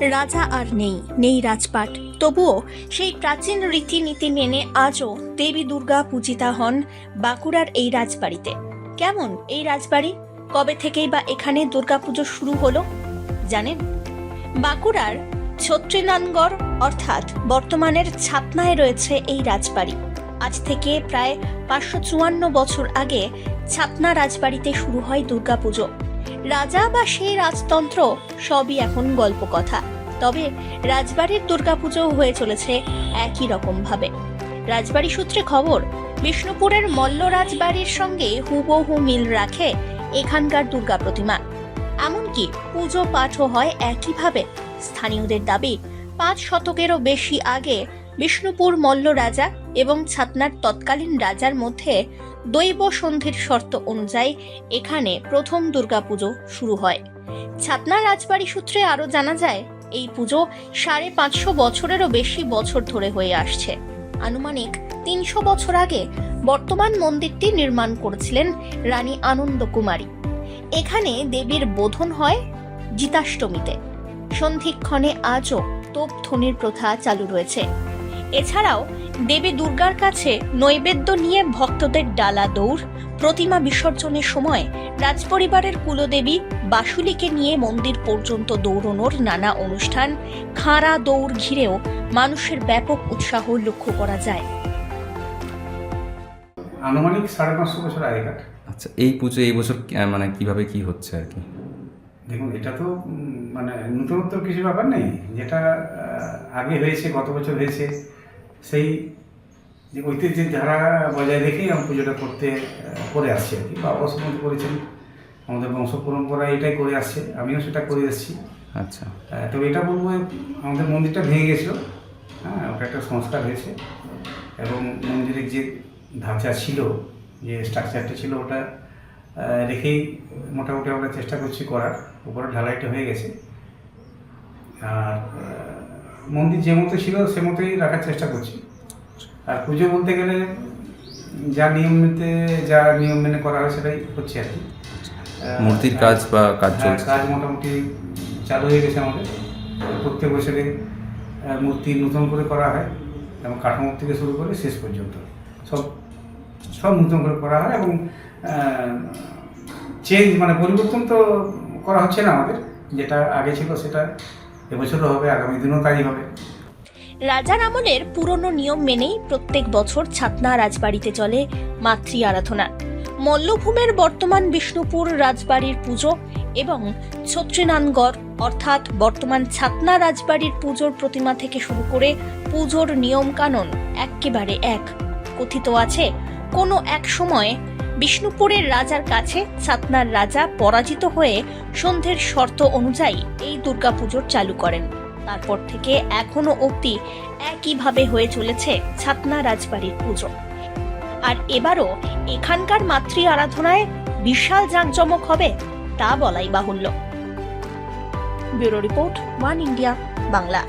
রাজা আর নেই নেই রাজপাট। তবুও সেই প্রাচীন রীতিনীতি মেনে আজও দেবী দুর্গা পূজিতা হন বাঁকুড়ার এই রাজবাড়িতে। কেমন এই রাজবাড়ি? কবে থেকেই বা এখানে দুর্গাপুজো শুরু হলো? জানেন? বাঁকুড়ার ছত্রিনানগড় অর্থাৎ বর্তমানের ছাতনায় রয়েছে এই রাজবাড়ি। আজ থেকে প্রায় পাঁচশো চুয়ান্ন বছর আগে ছাতনা রাজবাড়িতে শুরু হয় দুর্গাপুজো। রাজা বা সেই রাজতন্ত্র সবই এখন গল্প কথা তবে রাজবাড়ির দুর্গাপুজো হয়ে চলেছে একই রকম ভাবে রাজবাড়ি সূত্রে খবর, বিষ্ণুপুরের মল্ল রাজবাড়ির সঙ্গে হুবহু মিল রাখে এখানকার দুর্গা প্রতিমা। এমনকি পুজো পাঠও হয় একইভাবে। স্থানীয়দের দাবি, পাঁচ শতকেরও বেশি আগে বিষ্ণুপুর মল্ল রাজা এবং ছাতনার তৎকালীন রাজার মধ্যে দৈব সন্ধির শর্ত অনুযায়ী এখানে প্রথম দুর্গাপুজো শুরু হয়। ছাতনা রাজবাড়ি সূত্রে আরও জানা যায়, এই পুজো সাড়ে পাঁচশো বছরেরও বেশি বছর ধরে হয়ে আসছে। আনুমানিক তিনশো বছর আগে বর্তমান মন্দিরটি নির্মাণ করেছিলেন রানী আনন্দ কুমারী। এখানে দেবীর বোধন হয় জিতাষ্টমীতে। সন্ধিক্ষণে আজও তোপ ধ্বনির প্রথা চালু রয়েছে। এছাড়াও দেবী দুর্গার কাছে নৈবেদ্য নিয়ে ভক্তদের ডালা দৌড় প্রতিমা বিসর্জনের সময় রাজপরিবারের কুলদেবী বাসুলিকে নিয়ে মন্দির পর্যন্ত দৌড়নোর নানা অনুষ্ঠান খাঁড়া দৌড় ঘিরেও মানুষের ব্যাপক উৎসাহ লক্ষ্য করা যায়। আনুমানিক সাড়ে পাঁচশো বছর আগেকার। আচ্ছা এই পুজো এই বছর মানে কীভাবে কি হচ্ছে আর কি? দেখুন এটা তো মানে নতুনত্ব কিছু ব্যাপার নেই। যেটা আগে হয়েছে গত বছর হয়েছে সেই যে ঐতিহ্যের ধারা বজায় রেখেই আমি পুজোটা করতে করে আসছি আর কি বাবা সময় করেছেন। আমাদের বংশ পরম্পরা এটাই করে আসছে আমিও সেটা করে এসেছি। আচ্ছা। তবে এটা বলব আমাদের মন্দিরটা ভেঙে গেছিল হ্যাঁ ওটা একটা সংস্কার হয়েছে। এবং মন্দিরের যে ধাঁচা ছিল যে স্ট্রাকচারটা ছিল ওটা রেখেই মোটামুটি আমরা চেষ্টা করছি করার উপরে ঢালাইটা হয়ে গেছে। আর মন্দির যে মতো ছিল সে মতোই রাখার চেষ্টা করছি। আর পুজো বলতে গেলে যা নিয়মতে যা নিয়ম মেনে করা হয় সেটাই হচ্ছে আর কি। মূর্তির কাজ বা কাজ হ্যাঁ, চলছে। কাজ মোটামুটি চালু হয়ে গেছে আমাদের। প্রত্যেক বছরে মূর্তি নতুন করে করা হয় এবং কাঠামো থেকে শুরু করে শেষ পর্যন্ত। সব সব নতুন করে করা হয় এবং চেঞ্জ মানে পরিবর্তন তো করা হচ্ছে না আমাদের। যেটা আগে ছিল সেটা এবছরও হবে, আগামী দিনও তাই হবে। রাজার আমলের পুরনো নিয়ম মেনেই প্রত্যেক বছর ছাতনা রাজবাড়িতে চলে মাতৃ আরাধনা। মল্লভূমের বর্তমান বিষ্ণুপুর রাজবাড়ির পুজো এবং ছত্রিনানগড় অর্থাৎ বর্তমান ছাতনা রাজবাড়ির পুজোর প্রতিমা থেকে শুরু করে পুজোর নিয়ম কানুন এক্কেবারে এক। কথিত আছে, কোনো এক সময়ে বিষ্ণুপুরের রাজার কাছে ছাতনার রাজা পরাজিত হয়ে সন্ধ্যের শর্ত অনুযায়ী এই দুর্গাপুজোর চালু করেন। তারপর থেকে এখনও অবধি একইভাবে হয়ে চলেছে ছাতনা রাজবাড়ির পুজো। আর এবারও এখানকার মাতৃ আরাধনায় বিশাল জাঁকজমক হবে তা বলাই বাহুল্য। Bureau report, one India, Bangla.